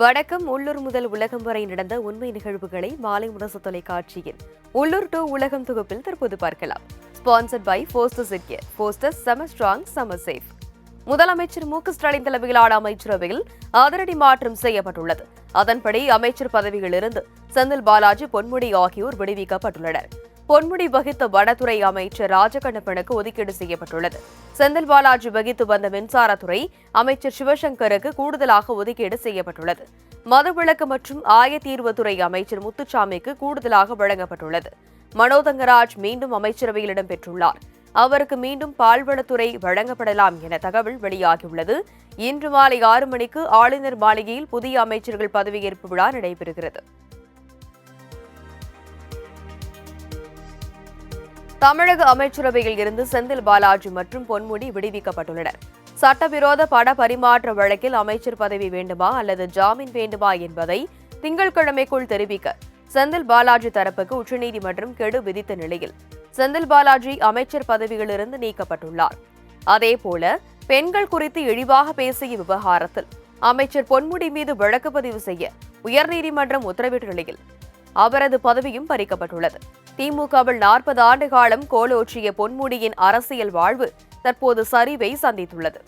வணக்கம் உள்ளூர் முதல் உலகம் வரை நடந்த உண்மை நிகழ்வுகளை மாலை முரசு தொலைக்காட்சியின் உள்ளூர் டூ உலகம் தொகுப்பில் தற்போது பார்க்கலாம். ஸ்பான்சர்ட் பை போஸ்டர்ஸ் இட்கியர் போஸ்டர்ஸ் சம ஸ்ட்ராங் சம சேஃப் முதலமைச்சர் மு க ஸ்டாலின் தலைமையிலான அமைச்சரவையில் அதிரடி மாற்றம் செய்யப்பட்டுள்ளது. அதன்படி அமைச்சர் பதவியிலிருந்து செந்தில் பாலாஜி பொன்முடி ஆகியோர் விடுவிக்கப்பட்டுள்ளனர். பொன்முடி வகித்த வனத்துறை அமைச்சர் ராஜகண்ணப்பனுக்கு ஒதுக்கீடு செய்யப்பட்டுள்ளது. செந்தில் பாலாஜி வகித்து வந்த மின்சாரத்துறை அமைச்சர் சிவசங்கருக்கு கூடுதலாக ஒதுக்கீடு செய்யப்பட்டுள்ளது. மதுவிலக்கு மற்றும் ஆயத்தீர்வுத்துறை அமைச்சர் முத்துச்சாமிக்கு கூடுதலாக வழங்கப்பட்டுள்ளது. மனோதங்கராஜ் மீண்டும் அமைச்சரவையில் இடம்பெற்றுள்ளார் அவருக்கு மீண்டும் பால்வளத்துறை வழங்கப்படலாம் என தகவல் வெளியாகியுள்ளது. இன்று மாலை ஆறு மணிக்கு ஆளுநர் மாளிகையில் புதிய அமைச்சர்கள் பதவியேற்பு விழா நடைபெறுகிறது. தமிழக அமைச்சரவையில் இருந்து செந்தில் பாலாஜி மற்றும் பொன்முடி விடுவிக்கப்பட்டுள்ளனர். சட்டவிரோத பட பரிமாற்ற வழக்கில் அமைச்சர் பதவி வேண்டுமா அல்லது ஜாமீன் வேண்டுமா என்பதை திங்கட்கிழமைக்குள் தெரிவிக்க செந்தில் பாலாஜி தரப்புக்கு உச்சநீதிமன்றம் கெடு விதித்த நிலையில் செந்தில் பாலாஜி அமைச்சர் பதவியிலிருந்து நீக்கப்பட்டுள்ளார். அதேபோல பெண்கள் குறித்து இழிவாக பேசிய விவகாரத்தில் அமைச்சர் பொன்முடி மீது வழக்கு பதிவு செய்ய உயர்நீதிமன்றம் உத்தரவிட்ட நிலையில் அவரது பதவியும் பறிக்கப்பட்டுள்ளது. திமுகவில் நாற்பது ஆண்டு காலம் கோலோற்றிய பொன்முடியின் அரசியல் வாழ்வு தற்போது சரிவை சந்தித்துள்ளது.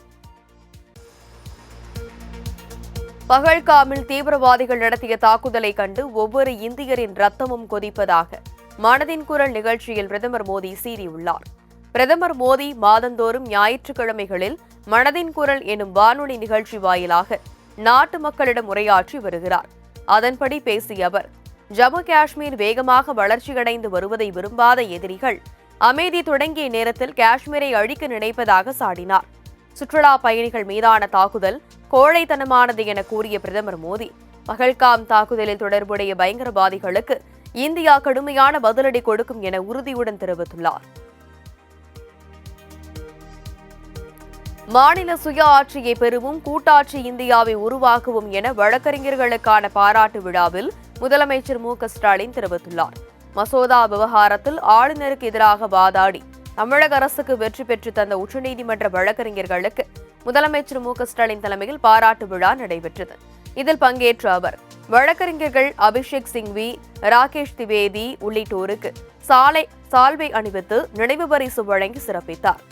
பகல்காமில் தீவிரவாதிகள் நடத்திய தாக்குதலை கண்டு ஒவ்வொரு இந்தியரின் ரத்தமும் கொதிப்பதாக மனதின் குரல் நிகழ்ச்சியில் பிரதமர் மோடி சீறியுள்ளார். பிரதமர் மோடி மாதந்தோறும் ஞாயிற்றுக்கிழமைகளில் மனதின் குரல் எனும் வானொலி நிகழ்ச்சி வாயிலாக நாட்டு மக்களிடம் உரையாற்றி வருகிறார். அதன்படி பேசிய அவர் ஜம்மு காஷ்மீர் வேகமாக வளர்ச்சியடைந்து வருவதை விரும்பாத எதிரிகள் அமைதி தொடங்கிய நேரத்தில் காஷ்மீரை அழிக்க நினைப்பதாக சாடினார். சுற்றுலா பயணிகள் மீதான தாக்குதல் கோழைத்தனமானது என கூறிய பிரதமர் மோடி. பகல்காம் தாக்குதலில் தொடர்புடைய பயங்கரவாதிகளுக்கு இந்தியா கடுமையான பதிலடி கொடுக்கும் என உறுதியுடன் தெரிவித்துள்ளார். மாநில சுய ஆட்சியை பெறுவும் கூட்டாட்சி இந்தியாவை உருவாக்குவோம் என வழக்கறிஞர்களுக்கான பாராட்டு விழாவில் முதலமைச்சர் மு க ஸ்டாலின் தெரிவித்துள்ளார். மசோதா விவகாரத்தில் ஆளுநருக்கு எதிராக வாதாடி தமிழக அரசுக்கு வெற்றி பெற்று தந்த உச்சநீதிமன்ற வழக்கறிஞர்களுக்கு முதலமைச்சர் மு க ஸ்டாலின் தலைமையில் பாராட்டு விழா நடைபெற்றது. இதில் பங்கேற்ற அவர் வழக்கறிஞர்கள் அபிஷேக் சிங்வி ராகேஷ் திவேதி உள்ளிட்டோருக்கு சாலை சால்வை அணிவித்து நினைவு பரிசு வழங்கி சிறப்பித்தார்.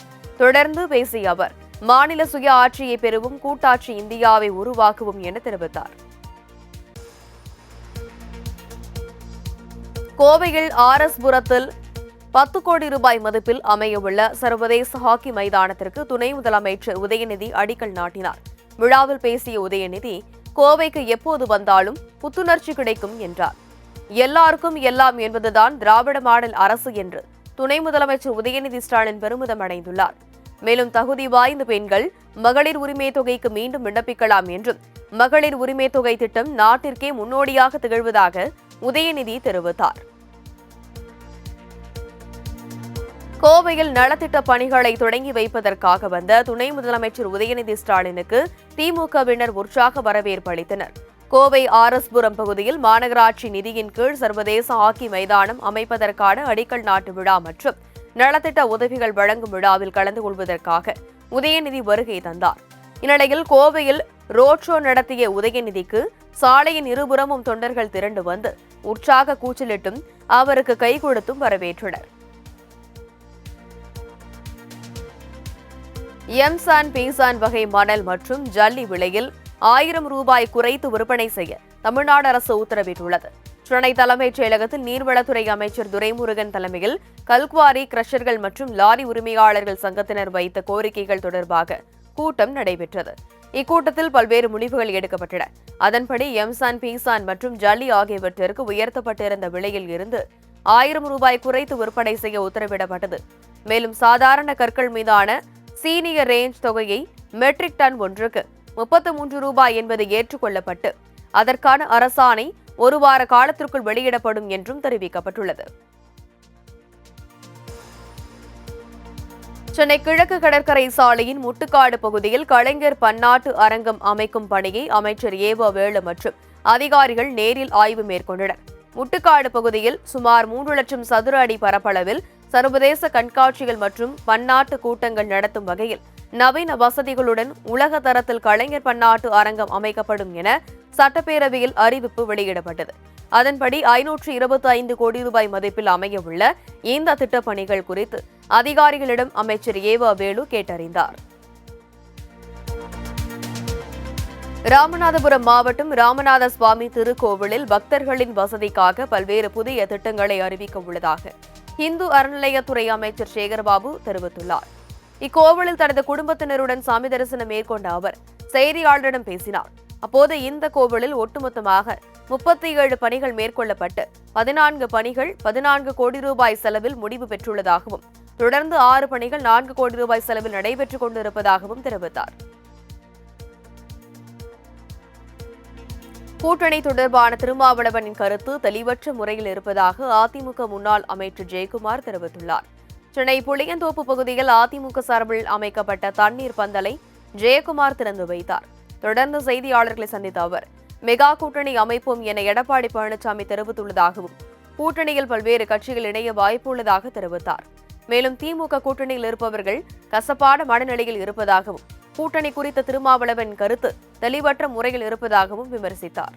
தொடர்ந்து பேசிய அவர் மாநில சுய ஆட்சியை பெறவும் கூட்டாட்சி இந்தியாவை உருவாக்குவோம் என தெரிவித்தார். கோவையில் ஆர் எஸ் புரத்தில் பத்து கோடி ரூபாய் மதிப்பில் அமையவுள்ள சர்வதேச ஹாக்கி மைதானத்திற்கு துணை முதலமைச்சர் உதயநிதி அடிக்கல் நாட்டினார். விழாவில் பேசிய உதயநிதி கோவைக்கு எப்போது வந்தாலும் புத்துணர்ச்சி கிடைக்கும் என்றார். எல்லாருக்கும் எல்லாம் என்பதுதான் திராவிட மாடல் அரசு என்று துணை முதலமைச்சர் உதயநிதி ஸ்டாலின் பெருமிதம் அடைந்துள்ளார். மேலும் தகுதி வாய்ந்த பெண்கள் மகளிர் உரிமை தொகைக்கு மீண்டும் விண்ணப்பிக்கலாம் என்றும் மகளிர் உரிமை தொகை திட்டம் நாட்டிற்கே முன்னோடியாக திகழ்வதாக உதயநிதி தெரிவித்தார். கோவையில் நலத்திட்ட பணிகளை தொடங்கி வைப்பதற்காக வந்த துணை முதலமைச்சர் உதயநிதி ஸ்டாலினுக்கு திமுகவினர் உற்சாக வரவேற்பு அளித்தனர். கோவை ஆர்எஸ்புரம் பகுதியில் மாநகராட்சி நிதியின் கீழ் சர்வதேச ஹாக்கி மைதானம் அமைப்பதற்கான அடிக்கல் நாட்டு விழா மற்றும் நலத்திட்ட உதவிகள் வழங்கும் விழாவில் கலந்து கொள்வதற்காக உதயநிதி வருகை தந்தார். இந்நிலையில் கோவையில் ரோட் ஷோ நடத்திய உதயநிதிக்கு சாலையின் இருபுறமும் தொண்டர்கள் திரண்டு வந்து உற்சாக கூச்சலிட்டும் அவருக்கு கை கொடுத்தும் வரவேற்றனர். எம்சான் பீசான் வகை மணல் மற்றும் ஜல்லி விலையில் ஆயிரம் ரூபாய் குறைத்து விற்பனை செய்ய தமிழ்நாடு அரசு உத்தரவிட்டுள்ளது. சென்னை தலைமைச் செயலகத்தில் நீர்வளத்துறை அமைச்சர் துரைமுருகன் தலைமையில் கல்குவாரி கிரஷர்கள் மற்றும் லாரி உரிமையாளர்கள் சங்கத்தினர் வைத்த கோரிக்கைகள் தொடர்பாக கூட்டம் நடைபெற்றது. இக்கூட்டத்தில் பல்வேறு முடிவுகள் எடுக்கப்பட்டன. அதன்படி எம்சான் பீசான் மற்றும் ஜல்லி ஆகியவற்றிற்கு உயர்த்தப்பட்டிருந்த விலையில் இருந்து ஆயிரம் ரூபாய் குறைத்து விற்பனை செய்ய உத்தரவிடப்பட்டது. மேலும் சாதாரண கற்கள் மீதான சீனியர் ரேஞ்ச் தொகையை மெட்ரிக் டன் ஒன்றுக்கு முப்பத்து மூன்று ரூபாய் என்பது ஏற்றுக்கொள்ளப்பட்டு அதற்கான அரசாணை ஒரு வார காலத்திற்குள் வெளியிடப்படும் என்றும் தெரிவிக்கப்பட்டுள்ளது. சென்னை கிழக்கு கடற்கரை சாலையின் முட்டுக்காடு பகுதியில் கலைஞர் பன்னாட்டு அரங்கம் அமைக்கும் பணியை அமைச்சர் ஏவ வேலு மற்றும் அதிகாரிகள் நேரில் ஆய்வு மேற்கொண்டனர். முட்டுக்காடு பகுதியில் சுமார் மூன்று லட்சம் சதுர அடி பரப்பளவில் சர்வதேச கண்காட்சிகள் மற்றும் பன்னாட்டு கூட்டங்கள் நடத்தும் வகையில் நவீன வசதிகளுடன் உலக தரத்தில் கலைஞர் பன்னாட்டு அரங்கம் அமைக்கப்படும் என சட்டப்பேரவையில் அறிவிப்பு வெளியிடப்பட்டது. அதன்படி ஐநூற்று இருபத்தி ஐந்து கோடி ரூபாய் மதிப்பில் அமையவுள்ள இந்த திட்டப்பணிகள் குறித்து அதிகாரிகளிடம் அமைச்சர் ஏவா வேலு கேட்டறிந்தார். ராமநாதபுரம் மாவட்டம் ராமநாத சுவாமி திருக்கோவிலில் பக்தர்களின் வசதிக்காக பல்வேறு புதிய திட்டங்களை அறிவிக்க உள்ளதாக இந்து அறநிலையத்துறை அமைச்சர் சேகர்பாபு தெரிவித்துள்ளார். இக்கோவிலில் தனது குடும்பத்தினருடன் சாமி தரிசனம் மேற்கொண்ட அவர் செய்தியாளரிடம் பேசினார். அப்போது இந்த கோவிலில் ஒட்டுமொத்தமாக முப்பத்தி ஏழு பணிகள் மேற்கொள்ளப்பட்டு பதினான்கு பணிகள் பதினான்கு கோடி ரூபாய் செலவில் முடிவு பெற்றுள்ளதாகவும் தொடர்ந்து ஆறு பணிகள் நான்கு கோடி ரூபாய் செலவில் நடைபெற்றுக் கொண்டிருப்பதாகவும் தெரிவித்தார். கூட்டணி தொடர்பான திருமாவளவனின் கருத்து தெளிவற்ற முறையில் இருப்பதாக அதிமுக முன்னாள் அமைச்சர் ஜெயக்குமார் தெரிவித்துள்ளார். சென்னை புளியந்தோப்பு பகுதியில் அதிமுக சார்பில் அமைக்கப்பட்ட தண்ணீர் பந்தலை ஜெயக்குமார் திறந்து வைத்தார். தொடர்ந்து செய்தியாளர்களை சந்தித்த அவர் மெகா கூட்டணி அமைப்போம் என எடப்பாடி பழனிசாமி தெரிவித்துள்ளதாகவும் கூட்டணியில் பல்வேறு கட்சிகள் இணைய வாய்ப்பு உள்ளதாக தெரிவித்தார். மேலும் திமுக கூட்டணியில் இருப்பவர்கள் கசப்பான மனநிலையில் இருப்பதாகவும் கூட்டணி குறித்த திருமாவளவன் கருத்து தெளிவற்ற முறையில் இருப்பதாகவும் விமர்சித்தார்.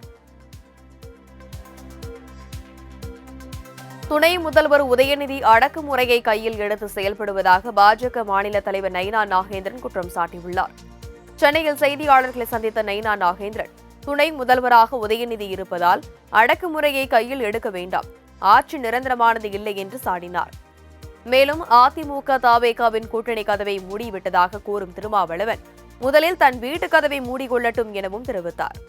துணை முதல்வர் உதயநிதி அடக்குமுறையை கையில் எடுத்து செயல்படுவதாக பாஜக மாநில தலைவர் நயினா நாகேந்திரன் குற்றம் சாட்டியுள்ளார். சென்னையில் செய்தியாளர்களை சந்தித்த நயினா நாகேந்திரன் துணை முதல்வராக உதயநிதி இருப்பதால் அடக்குமுறையை கையில் எடுக்க வேண்டாம் ஆட்சி நிரந்தரமானது இல்லை என்று சாடினார். மேலும் அதிமுக தாவேகாவின் கூட்டணி கதவை மூடிவிட்டதாக கூறும் திருமாவளவன் முதலில் தன் வீட்டு கதவை மூடிக்கொள்ளட்டும் எனவும் தெரிவித்தார்.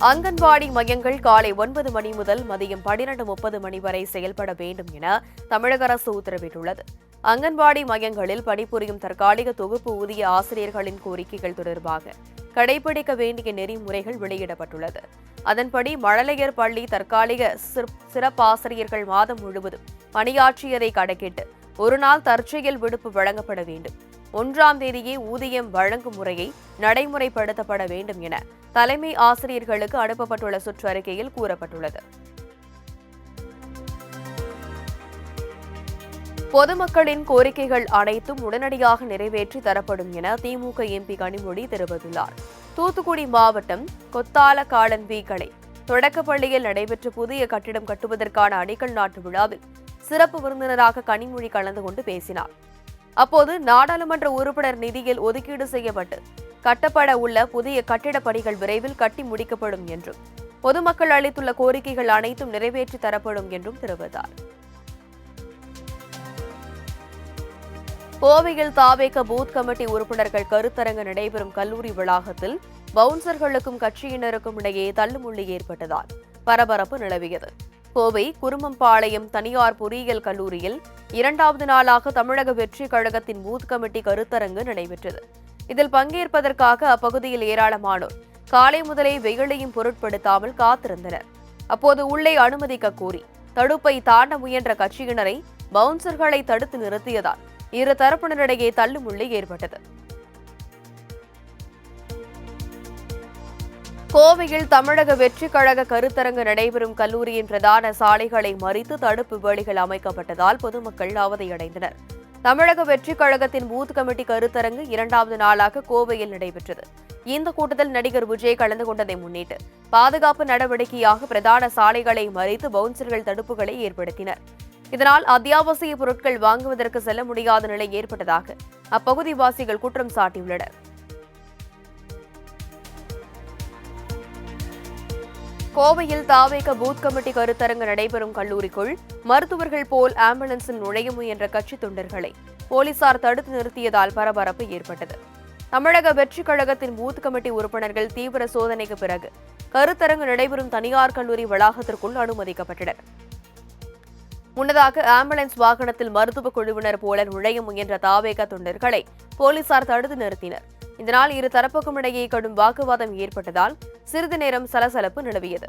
அங்கன்வாடி மையங்கள் காலை ஒன்பது மணி முதல் மதியம் பனிரெண்டு முப்பது மணி வரை செயல்பட வேண்டும் என தமிழக அரசு உத்தரவிட்டுள்ளது. அங்கன்வாடி மையங்களில் பணிபுரியும் தற்காலிக தொகுப்பு ஊதிய ஆசிரியர்களின் கோரிக்கைகள் தொடர்பாக கடைபிடிக்க வேண்டிய நெறிமுறைகள் வெளியிடப்பட்டுள்ளது. அதன்படி மழலையர் பள்ளி தற்காலிக சிற்- சிறப்பாசிரியர்கள் மாதம் முழுவதும் பணியாற்றியதை கணக்கிட்டு ஒரு நாள் தற்செயல் விடுப்பு வழங்கப்பட வேண்டும். ஒன்றாம் தேதியே ஊதியம் வழங்கும் முறையை நடைமுறைப்படுத்தப்பட வேண்டும் என தலைமை ஆசிரியர்களுக்கு அனுப்பப்பட்டுள்ள சுற்றறிக்கையில் கூறப்பட்டுள்ளது. பொதுமக்களின் கோரிக்கைகள் அனைத்தும் உடனடியாக நிறைவேற்றி தரப்படும் என திமுக எம்பி கனிமொழி தெரிவித்துள்ளார். தூத்துக்குடி மாவட்டம் கொத்தாலக்காடன் வி கடை தொடக்கப்பள்ளியில் நடைபெற்ற புதிய கட்டிடம் கட்டுவதற்கான அடிக்கல் நாட்டு விழாவில் சிறப்பு விருந்தினராக கனிமொழி கலந்து கொண்டு பேசினார். அப்போது நாடாளுமன்ற உறுப்பினர் நிதியில் ஒதுக்கீடு செய்யப்பட்டு கட்டப்பட உள்ள புதிய கட்டிட பணிகள் விரைவில் கட்டி முடிக்கப்படும் என்றும் பொதுமக்கள் அளித்துள்ள கோரிக்கைகள் அனைத்தும் நிறைவேற்றி தரப்படும் என்றும் தெரிவித்தார். கோவையில் தாவேக பூத் கமிட்டி உறுப்பினர்கள் கருத்தரங்கு நடைபெறும் கல்லூரி வளாகத்தில் பவுன்சர்களுக்கும் கட்சியினருக்கும் இடையே தள்ளுமுள்ளி ஏற்பட்டதால் பரபரப்பு நிலவியது. கோவை குருமம்பாளையம் தனியார் பொறியியல் கல்லூரியில் இரண்டாவது நாளாக தமிழக வெற்றி கழகத்தின் பூத் கமிட்டி கருத்தரங்கு நடைபெற்றது. இதில் பங்கேற்பதற்காக அப்பகுதியில் ஏராளமானோர் காலை முதலே வெயிலையும் பொருட்படுத்தாமல் காத்திருந்தனர். அப்போது உள்ளே அனுமதிக்க கோரி தடுப்பை தாண்ட முயன்ற கட்சியினரை பவுன்சர்களை தடுத்து நிறுத்தியதால் இரு தரப்பினரிடையே தள்ளுமுள்ளி ஏற்பட்டது. கோவையில் தமிழக வெற்றி கழக கருத்தரங்கு நடைபெறும் கல்லூரியின் பிரதான சாலைகளை மறித்து தடுப்பு வேலிகள் அமைக்கப்பட்டதால் பொதுமக்கள் அவதியடைந்தனர். தமிழக வெற்றி கழகத்தின் பூத் கமிட்டி கருத்தரங்கு இரண்டாவது நாளாக கோவையில் நடைபெற்றது. இந்த கூட்டத்தில் நடிகர் விஜய் கலந்து கொண்டதை முன்னிட்டு பாதுகாப்பு நடவடிக்கையாக பிரதான சாலைகளை மறித்து பவுன்சர்கள் தடுப்புகளை ஏற்படுத்தினர். இதனால் அத்தியாவசிய பொருட்கள் வாங்குவதற்கு செல்ல முடியாத நிலை ஏற்பட்டதாக அப்பகுதி வாசிகள் குற்றம் சாட்டியுள்ளனர். கோவையில் தாவேக பூத் கமிட்டி கருத்தரங்கு நடைபெறும் கல்லூரிக்குள் மருத்துவர்கள் போல் ஆம்புலன்ஸில் நுழைய முயன்ற கட்சி தொண்டர்களை போலீசார் தடுத்து நிறுத்தியதால் பரபரப்பு ஏற்பட்டது. தமிழக வெற்றிக் கழகத்தின் பூத் கமிட்டி உறுப்பினர்கள் தீவிர சோதனைக்கு பிறகு கருத்தரங்கு நடைபெறும் தனியார் கல்லூரி வளாகத்திற்குள் அனுமதிக்கப்பட்டனர். முன்னதாக ஆம்புலன்ஸ் வாகனத்தில் மருத்துவ குழுவினர் போல நுழைய முயன்ற தாவேக தொண்டர்களை போலீசார் தடுத்து நிறுத்தினர். இதனால் இரு தரப்புக்கும் இடையே கடும் வாக்குவாதம் ஏற்பட்டதால் சிறிது நேரம் சலசலப்பு நிலவியது.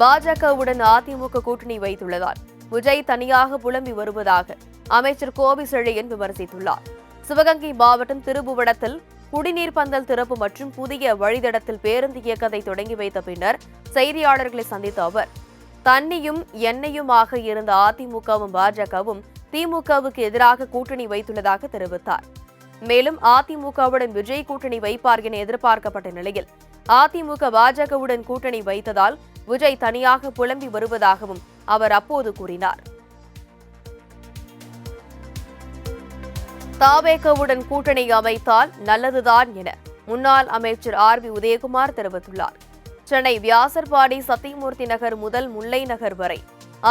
பாஜகவுடன் அதிமுக கூட்டணி வைத்துள்ளதால் விஜய் தனியாக புலம்பி வருவதாக அமைச்சர் கோபி செழியன் விமர்சித்துள்ளார். சிவகங்கை மாவட்டம் திருபுவனத்தில் குடிநீர் பந்தல் திறப்பு மற்றும் புதிய வழித்தடத்தில் பேருந்து இயக்கத்தை தொடங்கி வைத்த பின்னர் செய்தியாளர்களை சந்தித்த அவர் தண்ணியும் எண்ணெயுமாக இருந்த அதிமுகவும் பாஜகவும் திமுகவுக்கு எதிராக கூட்டணி வைத்துள்ளதாக தெரிவித்தார். மேலும் அதிமுகவுடன் விஜய் கூட்டணி வைப்பார் என எதிர்பார்க்கப்பட்ட நிலையில் அதிமுக பாஜகவுடன் கூட்டணி வைத்ததால் விஜய் தனியாக புலம்பி வருவதாகவும் அவர் அப்போது கூறினார். தாவேகவுடன் கூட்டணி அமைத்தால் நல்லதுதான் என முன்னாள் அமைச்சர் ஆர் பி உதயகுமார் தெரிவித்துள்ளார். சென்னை வியாசர்பாடி சத்தியமூர்த்தி நகர் முதல் முல்லை நகர் வரை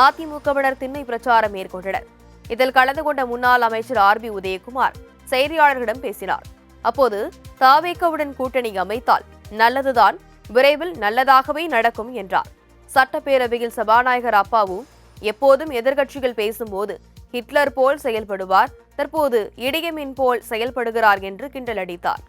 அதிமுகவினர் திண்ணை பிரச்சாரம் மேற்கொண்டனர். இதில் கலந்து கொண்ட முன்னாள் அமைச்சர் ஆர் பி உதயகுமார் செய்தியாளர்களிடம் பேசினார். அப்போது தாவேக்கவுடன் கூட்டணி அமைத்தால் நல்லதுதான் விரைவில் நல்லதாகவே நடக்கும் என்றார். சட்டப்பேரவையில் சபாநாயகர் அப்பாவு எப்போதும் எதிர்கட்சிகள் பேசும்போது ஹிட்லர் போல் செயல்படுவார் தற்போது இடியமின் போல் செயல்படுகிறார் என்று கிண்டலடித்தார்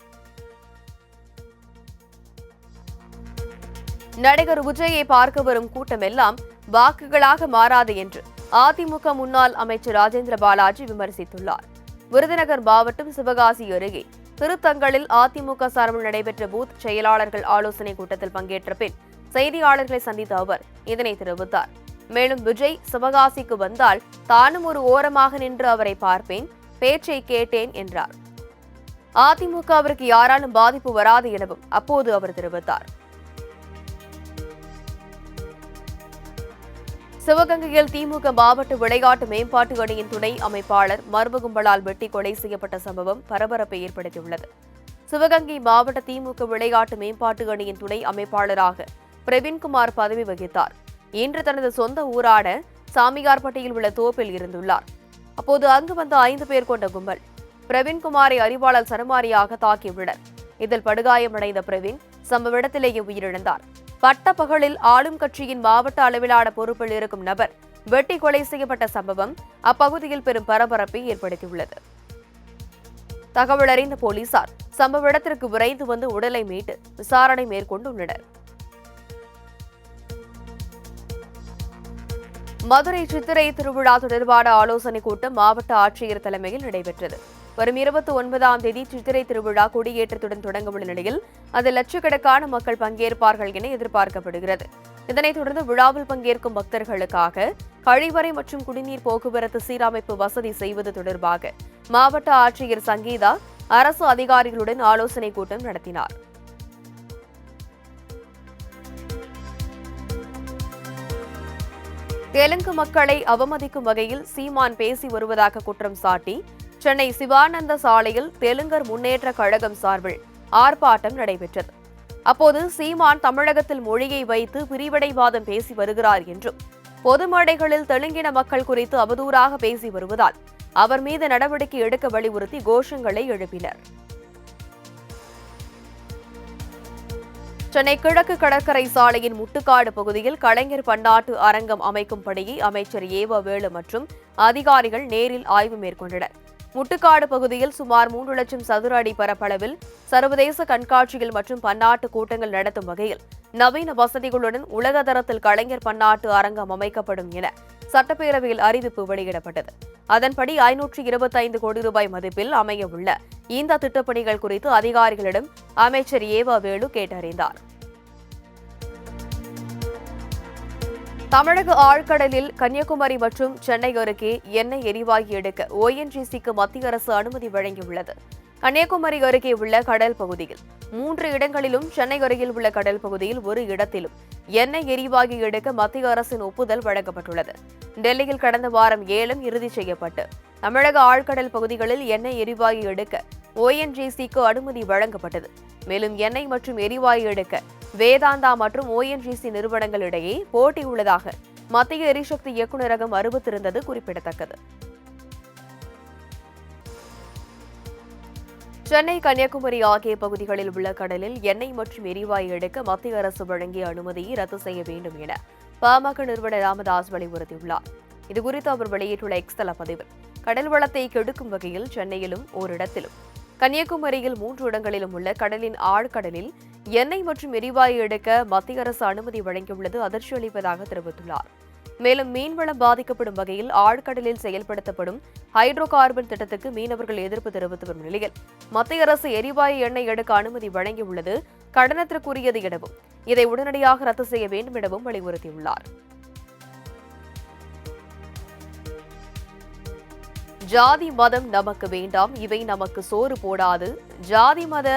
நடிகர் விஜயை பார்க்க வரும் கூட்டமெல்லாம் வாக்குகளாக மாறாது என்று அதிமுக முன்னாள் அமைச்சர் ராஜேந்திர பாலாஜி விமர்சித்துள்ளார். விருதுநகர் மாவட்டம் சிவகாசி அருகே திருத்தங்களில் அதிமுக சார்பில் நடைபெற்ற பூத் செயலாளர்கள் ஆலோசனை கூட்டத்தில் பங்கேற்ற பின் செய்தியாளர்களை சந்தித்த அவர் இதனை தெரிவித்தார். மேலும் விஜய் சிவகாசிக்கு வந்தால் தானும் ஒரு ஓரமாக நின்று அவரை பார்ப்பேன் பேச்சை கேட்டேன் என்றார். அதிமுகவிற்கு யாராலும் பாதிப்பு வராது எனவும் அப்போது அவர் தெரிவித்தார். சிவகங்கையில் திமுக மாவட்ட விளையாட்டு மேம்பாட்டு அணியின் துணை அமைப்பாளர் மர்ம கும்பலால் வெட்டி கொலை செய்யப்பட்ட சம்பவம் பரபரப்பை ஏற்படுத்தியுள்ளது. சிவகங்கை மாவட்ட திமுக விளையாட்டு மேம்பாட்டு அணியின் துணை அமைப்பாளராக பிரவீன்குமார் பதவி வகித்தார். இன்று தனது சொந்த ஊரான சாமியார்பட்டியில் உள்ள தோப்பில் இருந்துள்ளார். அப்போது அங்கு வந்த ஐந்து பேர் கொண்ட கும்பல் பிரவீன்குமாரை அறிவாளர் சரமாரியாக தாக்கியுள்ளனர். இதில் படுகாயமடைந்த பிரவீன் சம்பவ இடத்திலேயே உயிரிழந்தார். பட்டப்பகலில் ஆளும் கட்சியின் மாவட்ட அளவிலான பொறுப்பில் இருக்கும் நபர் வெட்டி கொலை செய்யப்பட்ட சம்பவம் அப்பகுதியில் பெரும் பரபரப்பை ஏற்படுத்தியுள்ளது. தகவல் அறிந்த போலீசார் சம்பவ இடத்திற்கு விரைந்து வந்து உடலை மீட்டு விசாரணை மேற்கொண்டுள்ளனர். மதுரை சித்திரை திருவிழா தொடர்பான ஆலோசனைக் கூட்டம் மாவட்ட ஆட்சியர் தலைமையில் நடைபெற்றது. வரும் இருபத்தி ஒன்பதாம் தேதி சித்திரை திருவிழா கொடியேற்றத்துடன் தொடங்கவுள்ள நிலையில் அதில் லட்சக்கணக்கான மக்கள் பங்கேற்பார்கள் என எதிர்பார்க்கப்படுகிறது. இதனைத் தொடர்ந்து விழாவில் பங்கேற்கும் பக்தர்களுக்காக கழிவறை மற்றும் குடிநீர் போக்குவரத்து சீரமைப்பு வசதி செய்வது தொடர்பாக மாவட்ட ஆட்சியர் சங்கீதா அரசு அதிகாரிகளுடன் ஆலோசனைக் கூட்டம் நடத்தினார். தெலுங்கு மக்களை அவமதிக்கும் வகையில் சீமான் பேசி வருவதாக குற்றம் சாட்டி சென்னை சிவானந்த சாலையில் தெலுங்கர் முன்னேற்ற கழகம் சார்பில் ஆர்ப்பாட்டம் நடைபெற்றது. அப்போது சீமான் தமிழகத்தில் மொழியை வைத்து பிரிவிடைவாதம் பேசி வருகிறார் என்றும் பொது மேடைகளில் தெலுங்கின மக்கள் குறித்து அவதூறாக பேசி வருவதால் அவர் மீது நடவடிக்கை எடுக்க வலியுறுத்தி கோஷங்களை எழுப்பினர். சென்னை கிழக்கு கடற்கரை சாலையின் முட்டுக்காடு பகுதியில் கலைஞர் பன்னாட்டு அரங்கம் அமைக்கும் பணியை அமைச்சர் ஏவ வேலு மற்றும் அதிகாரிகள் நேரில் ஆய்வு மேற்கொண்டனர். முட்டுக்காடு பகுதியில் சுமார் மூன்று லட்சம் சதுர அடி பரப்பளவில் சர்வதேச கண்காட்சிகள் மற்றும் பன்னாட்டு கூட்டங்கள் நடத்தும் வகையில் நவீன வசதிகளுடன் உலக தரத்தில் கலைஞர் பன்னாட்டு அரங்கம் அமைக்கப்படும் என சட்டப்பேரவையில் அறிவிப்பு வெளியிடப்பட்டது. அதன்படி ஐநூற்று இருபத்தைந்து கோடி ரூபாய் மதிப்பில் அமையவுள்ள இந்த திட்டப்பணிகள் குறித்து அதிகாரிகளிடம் அமைச்சர் ஏவா வேலு கேட்டறிந்தார். தமிழக ஆழ்கடலில் கன்னியாகுமரி மற்றும் சென்னை அருகே எண்ணெய் எரிவாயு எடுக்க ஓஎன்ஜிசிக்கு மத்திய அரசு அனுமதி வழங்கியுள்ளது. கன்னியாகுமரி அருகே உள்ள கடல் பகுதியில் மூன்று இடங்களிலும் சென்னை அருகில் உள்ள கடல் பகுதியில் ஒரு இடத்திலும் எண்ணெய் எரிவாயு எடுக்க மத்திய அரசின் ஒப்புதல் வழங்கப்பட்டுள்ளது. டெல்லியில் கடந்த வாரம் ஏலம் இறுதி செய்யப்பட்டு தமிழக ஆழ்கடல் பகுதிகளில் எண்ணெய் எரிவாயு எடுக்க ஓஎன்ஜிசிக்கு அனுமதி வழங்கப்பட்டது. மேலும் எண்ணெய் மற்றும் எரிவாயு எடுக்க வேதாந்தா மற்றும் ஓஎன்ஜிசி நிறுவனங்களிடையே போட்டி உள்ளதாக மத்திய எரிசக்தி இயக்குநரகம் அறிவித்திருந்தது குறிப்பிடத்தக்கது. சென்னை கன்னியாகுமரி ஆகிய பகுதிகளில் உள்ள கடலில் எண்ணெய் மற்றும் எரிவாயு எடுக்க மத்திய அரசு வழங்கிய அனுமதியை ரத்து செய்ய வேண்டும் என பாமக நிறுவனர் ராமதாஸ் வலியுறுத்தியுள்ளார். இதுகுறித்து அவர் வெளியிட்டுள்ள எக்ஸ்தல பதிவு. பதிவில் கடல் வளத்தை கெடுக்கும் வகையில் சென்னையிலும் ஓரிடத்திலும். கன்னியாகுமரியில் மூன்று இடங்களிலும் உள்ள கடலின் ஆழ்கடலில் எண்ணெய் மற்றும் எரிவாயு எடுக்க மத்திய அரசு அனுமதி வழங்கியுள்ளது அதிர்ச்சி அளிப்பதாக தெரிவித்துள்ளார். மேலும் மீன்வளம் பாதிக்கப்படும் வகையில் ஆழ்கடலில் செயல்படுத்தப்படும் ஹைட்ரோ கார்பன் திட்டத்துக்கு மீனவர்கள் எதிர்ப்பு தெரிவித்து வரும் நிலையில் மத்திய அரசு எரிவாயு எண்ணெய் எடுக்க அனுமதி வழங்கியுள்ளது கடனத்திற்குரியது எனவும் இதை உடனடியாக ரத்து செய்ய வேண்டும் எனவும் வலியுறுத்தியுள்ளார். ஜாதி மதம் நமக்கு வேண்டாம் இவை நமக்கு சோறு போடாது. ஜாதி மத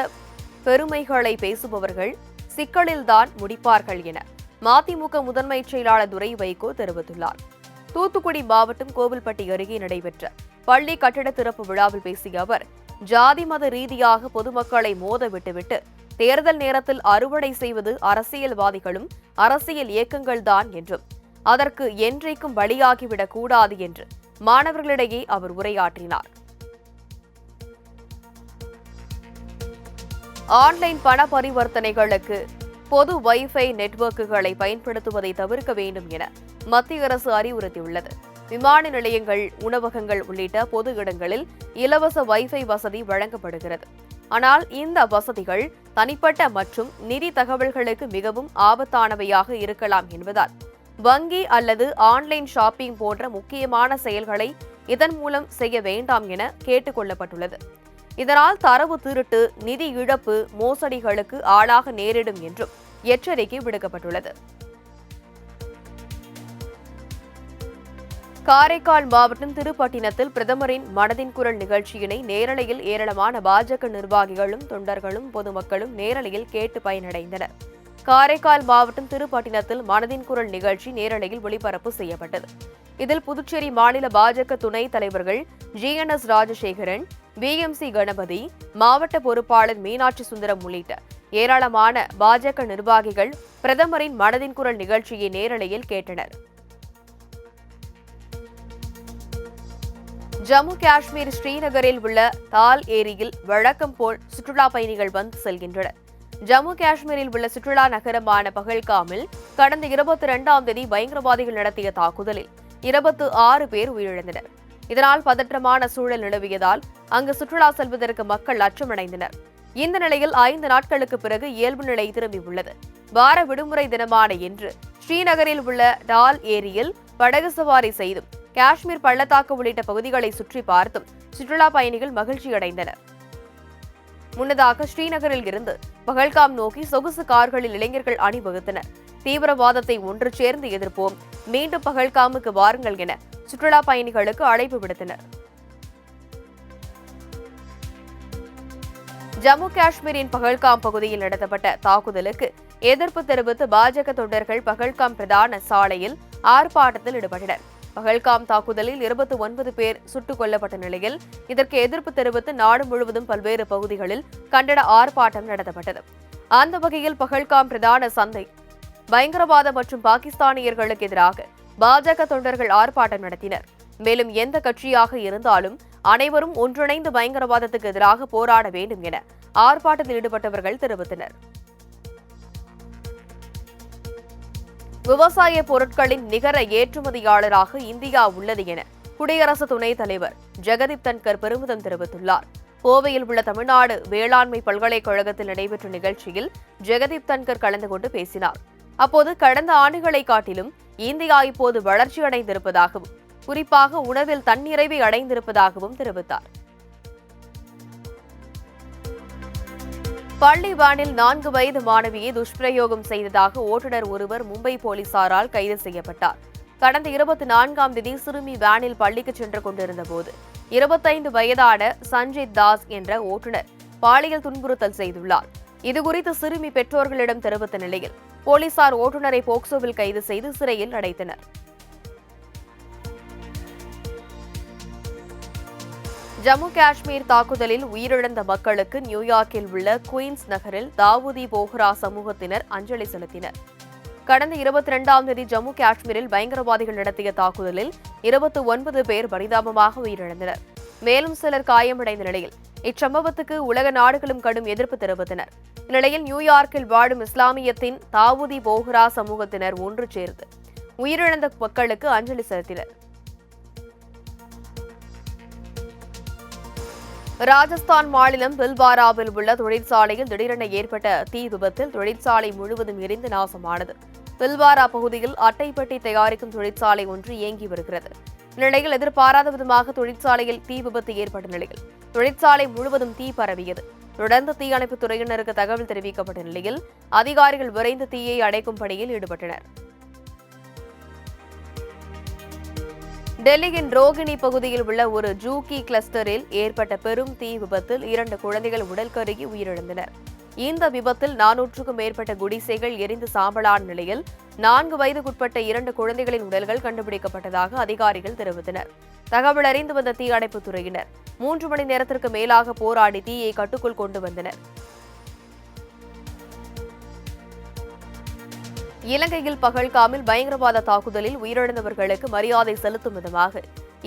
பெருமைகளை பேசுபவர்கள் சிக்கலில்தான் முடிப்பார்கள் என மதிமுக முதன்மை செயலாளர் துரை வைகோ தெரிவித்துள்ளார். தூத்துக்குடி மாவட்டம் கோவில்பட்டி அருகே நடைபெற்ற பள்ளி கட்டிட திறப்பு விழாவில் பேசிய அவர் ஜாதி மத ரீதியாக பொதுமக்களை மோத விட்டுவிட்டு தேர்தல் நேரத்தில் அறுவடை செய்வது அரசியல்வாதிகளும் அரசியல் இயக்கங்கள்தான் என்றும் அதற்கு என்றைக்கும் பலியாகிவிடக் கூடாது என்று மாணவர்களிடையே அவர் உரையாற்றினார். ஆன்லைன் பண பரிவர்த்தனைகளுக்கு பொது வைஃபை நெட்வொர்க்குகளை பயன்படுத்துவதை தவிர்க்க வேண்டும் என மத்திய அரசு அறிவுறுத்தியுள்ளது. விமான நிலையங்கள் உணவகங்கள் உள்ளிட்ட பொது இடங்களில் இலவச வைஃபை வசதி வழங்கப்படுகிறது. ஆனால் இந்த வசதிகள் தனிப்பட்ட மற்றும் நிதி தகவல்களுக்கு மிகவும் ஆபத்தானவையாக இருக்கலாம் என்பதால் வங்கி அல்லது ஆன்லைன் ஷாப்பிங் போன்ற முக்கியமான செயல்களை இதன் மூலம் செய்ய வேண்டாம் என கேட்டுக்கொள்ளப்பட்டுள்ளது இதனால் தரவு திருட்டு நிதி இழப்பு மோசடிகளுக்கு ஆளாக நேரிடும் என்றும் எச்சரிக்கை விடுக்கப்பட்டுள்ளது. காரைக்கால் மாவட்டம் திருப்பட்டினத்தில் பிரதமரின் மனதின் குரல் நிகழ்ச்சியினை நேரலையில் ஏராளமான பாஜக நிர்வாகிகளும் தொண்டர்களும் பொதுமக்களும் நேரலையில் கேட்டு பயனடைந்தனர். காரைக்கால் மாவட்டம் திருப்பட்டினத்தில் மனதின் குரல் நிகழ்ச்சி நேரலையில் ஒளிபரப்பு செய்யப்பட்டது. இதில் புதுச்சேரி மாநில பாஜக துணைத் தலைவர்கள் G N S Rajasekaran PMC Ganapathi மாவட்ட பொறுப்பாளர் மீனாட்சி சுந்தரம் உள்ளிட்ட ஏராளமான பாஜக நிர்வாகிகள் பிரதமரின் மனதின் குரல் நிகழ்ச்சியை நேரலையில் கேட்டனர். ஜம்மு காஷ்மீர் ஸ்ரீநகரில் உள்ள தால் ஏரியில் வழக்கம் போல் சுற்றுலா பயணிகள் வந்து செல்கின்றனர். ஜம்மு காஷ்மீரில் உள்ள சுற்றுலா நகரமான பகல்காமில் கடந்த இருபத்தி இரண்டாம் தேதி பயங்கரவாதிகள் நடத்திய தாக்குதலில் இருபத்து ஆறு பேர் உயிரிழந்தனர். இதனால் பதற்றமான சூழல் நிலவியதால் அங்கு சுற்றுலா செல்வதற்கு மக்கள் அச்சமடைந்தனர். இந்த நிலையில் ஐந்து நாட்களுக்கு பிறகு இயல்பு நிலை திரும்பியுள்ளது. வார விடுமுறை தினமான இன்று ஸ்ரீநகரில் உள்ள டால் ஏரியில் படகு சவாரி செய்தும் காஷ்மீர் பள்ளத்தாக்கு உள்ளிட்ட பகுதிகளை சுற்றி பார்த்தும் சுற்றுலா பயணிகள் மகிழ்ச்சியடைந்தனர். முன்னதாக ஸ்ரீநகரில் இருந்து பகல்காம் நோக்கி சொகுசு கார்களில் இளைஞர்கள் அணிவகுத்தனர். தீவிரவாதத்தை ஒன்று சேர்ந்து எதிர்ப்போம் மீண்டும் பகல்காமுக்கு வாருங்கள் என சுற்றுலா பயணிகளுக்கு அழைப்பு விடுத்தனர். ஜம்மு காஷ்மீரின் பகல்காம் பகுதியில் நடத்தப்பட்ட தாக்குதலுக்கு எதிர்ப்பு தெரிவித்து பாஜக தொண்டர்கள் பகல்காம் பிரதான சாலையில் ஆர்ப்பாட்டத்தில் ஈடுபட்டனர். பகல்காம் தாக்குதலில் இருபத்தி ஒன்பது பேர் சுட்டுக் கொல்லப்பட்ட நிலையில் இதற்கு எதிர்ப்பு தெரிவித்து நாடு முழுவதும் பல்வேறு பகுதிகளில் கண்டன ஆர்ப்பாட்டம் நடத்தப்பட்டது. அந்த வகையில் பகல்காம் பிரதான சந்தை பயங்கரவாத மற்றும் பாகிஸ்தானியர்களுக்கு எதிராக பாஜக தொண்டர்கள் ஆர்ப்பாட்டம் நடத்தினர். மேலும் எந்த கட்சியாக இருந்தாலும் அனைவரும் ஒன்றிணைந்து பயங்கரவாதத்துக்கு எதிராக போராட வேண்டும் என ஆர்ப்பாட்டத்தில் ஈடுபட்டவர்கள் தெரிவித்தனர். விவசாய பொருட்களின் நிகர ஏற்றுமதியாளராக இந்தியா உள்ளது என குடியரசு துணைத் தலைவர் ஜெகதீப் தன்கர் பெருமிதம் தெரிவித்துள்ளார். கோவையில் உள்ள தமிழ்நாடு வேளாண்மை பல்கலைக்கழகத்தில் நடைபெற்ற நிகழ்ச்சியில் ஜெகதீப் தன்கர் கலந்து கொண்டு பேசினார். அப்போது கடந்த ஆண்டுகளை காட்டிலும் இந்தியா இப்போது வளர்ச்சியடைந்திருப்பதாகவும் குறிப்பாக உணவில் தன்னிறைவை அடைந்திருப்பதாகவும் தெரிவித்தார். பள்ளி வேனில் நான்கு வயது மாணவியை துஷ்பிரயோகம் செய்ததாக ஓட்டுநர் ஒருவர் மும்பை போலீசாரால் கைது செய்யப்பட்டார். கடந்த இருபத்தி நான்காம் தேதி சிறுமி வேனில் பள்ளிக்கு சென்று கொண்டிருந்த போது இருபத்தைந்து வயதான சஞ்சய் தாஸ் என்ற ஓட்டுநர் பாலியல் துன்புறுத்தல் செய்துள்ளார். இதுகுறித்து சிறுமி பெற்றோர்களிடம் தெரிவித்த நிலையில் போலீசார் ஓட்டுநரை போக்சோவில் கைது செய்து சிறையில் அடைத்தனர். ஜம்மு காஷ்மீர் தாக்குதலில் உயிரிழந்த மக்களுக்கு நியூயார்க்கில் உள்ள குயின்ஸ் நகரில் தாவூதி போஹ்ரா சமூகத்தினர் அஞ்சலி செலுத்தினர். கடந்த இருபத்தி இரண்டாம் தேதி ஜம்மு காஷ்மீரில் பயங்கரவாதிகள் நடத்திய தாக்குதலில் இருபத்தி ஒன்பது பேர் பரிதாபமாக உயிரிழந்தனர். மேலும் சிலர் காயமடைந்த நிலையில் இச்சம்பவத்துக்கு உலக நாடுகளும் கடும் எதிர்ப்பு தெரிவித்தனர். இந்நிலையில் நியூயார்க்கில் வாழும் இஸ்லாமியத்தின் தாவூதி போஹ்ரா சமூகத்தினர் ஒன்று சேர்ந்து உயிரிழந்த மக்களுக்கு அஞ்சலி செலுத்தினர். ராஜஸ்தான் மாநிலம் பில்வாராவில் உள்ள தொழிற்சாலையில் திடீரென ஏற்பட்ட தீ விபத்தில் தொழிற்சாலை முழுவதும் எரிந்து நாசமானது. பில்வாரா பகுதியில் அட்டைப்பட்டி தயாரிக்கும் தொழிற்சாலை ஒன்று இயங்கி வருகிறது. இந்நிலையில் எதிர்பாராத விதமாக தொழிற்சாலையில் தீ விபத்து ஏற்பட்ட நிலையில். தொழிற்சாலை முழுவதும் தீ பரவியது. தொடர்ந்து தீயணைப்பு துறையினருக்கு தகவல் தெரிவிக்கப்பட்ட நிலையில் அதிகாரிகள் விரைந்து தீயை அடைக்கும் பணியில் ஈடுபட்டனர். டெல்லியின் ரோகிணி பகுதியில் உள்ள ஒரு ஜூகி கிளஸ்டரில் ஏற்பட்ட பெரும் தீ விபத்தில் இரண்டு குழந்தைகள் உடல் கருகி உயிரிழந்தனர். இந்த விபத்தில் நானூற்றுக்கும் மேற்பட்ட குடிசைகள் எரிந்து சாம்பலான நிலையில் நான்கு வயதுக்குட்பட்ட இரண்டு குழந்தைகளின் உடல்கள் கண்டுபிடிக்கப்பட்டதாக அதிகாரிகள் தெரிவித்தனர். தகவல் அறிந்து வந்த தீயணைப்புத் துறையினர் மூன்று மணி நேரத்திற்கு மேலாக போராடி தீயை கட்டுக்குள் கொண்டு வந்தனர். இலங்கையில் பகல்காமில் பயங்கரவாத தாக்குதலில் உயிரிழந்தவர்களுக்கு மரியாதை செலுத்தும் விதமாக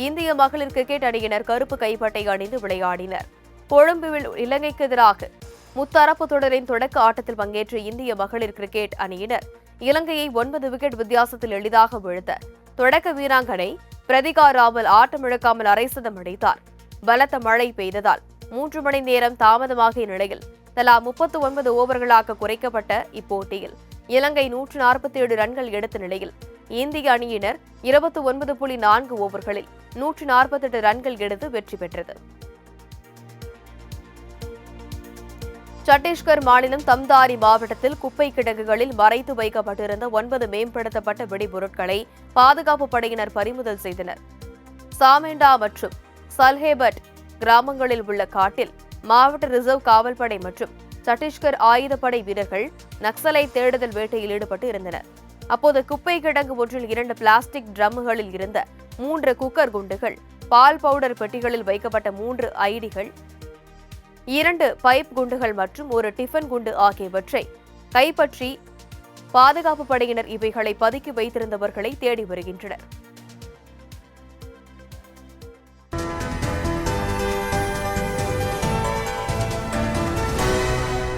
இந்திய மகளிர் கிரிக்கெட் அணியினர் கருப்பு கைப்பட்டை அணிந்து விளையாடினர். கொழும்புவில் இலங்கைக்கு எதிராக முத்தரப்பு தொடரின் தொடக்க ஆட்டத்தில் பங்கேற்ற இந்திய மகளிர் கிரிக்கெட் அணியினர் இலங்கையை ஒன்பது விக்கெட் வித்தியாசத்தில் எளிதாக வீழ்த்த தொடக்க வீராங்கனை பிரதிகாராமல் ஆட்டமிழக்காமல் அரைசதம் அடைத்தார். பலத்த மழை பெய்ததால் மூன்று மணி நேரம் தாமதமாகிய நிலையில் தலா முப்பத்து ஒன்பது ஓவர்களாக குறைக்கப்பட்ட இப்போட்டியில். இலங்கை நூற்று நாற்பத்தி ஏழு ரன்கள் எடுத்த நிலையில் இந்திய அணியினர் இருபத்தி ஒன்பது புள்ளி நான்கு ஓவர்களில் நூற்று நாற்பத்தெட்டு ரன்கள் எடுத்து வெற்றி பெற்றது. சத்தீஸ்கர் மாநிலம் தம்தாரி மாவட்டத்தில் குப்பை கிடங்குகளில் மறைத்து வைக்கப்பட்டிருந்த ஒன்பது மேம்படுத்தப்பட்ட வெடிபொருட்களை பாதுகாப்பு படையினர் பறிமுதல் செய்தனர். சாமேண்டா மற்றும் சல்ஹேபட் கிராமங்களில் உள்ள காட்டில் மாவட்ட ரிசர்வ் காவல்படை மற்றும் சத்தீஸ்கர் ஆயுதப்படை வீரர்கள் நக்சலை தேடுதல் வேட்டையில் ஈடுபட்டு இருந்தனர். அப்போது குப்பை கிடங்கு ஒன்றில் இரண்டு பிளாஸ்டிக் ட்ரம்களில் இருந்த மூன்று குக்கர் குண்டுகள் பால் பவுடர் பெட்டிகளில் வைக்கப்பட்ட மூன்று ஐடிகள் இரண்டு பைப் குண்டுகள் மற்றும் ஒரு டிஃபன் குண்டு ஆகியவற்றை கைப்பற்றி பாதுகாப்பு படையினர் இவைகளை பதுக்கி வைத்திருந்தவர்களை தேடி வருகின்றனர்.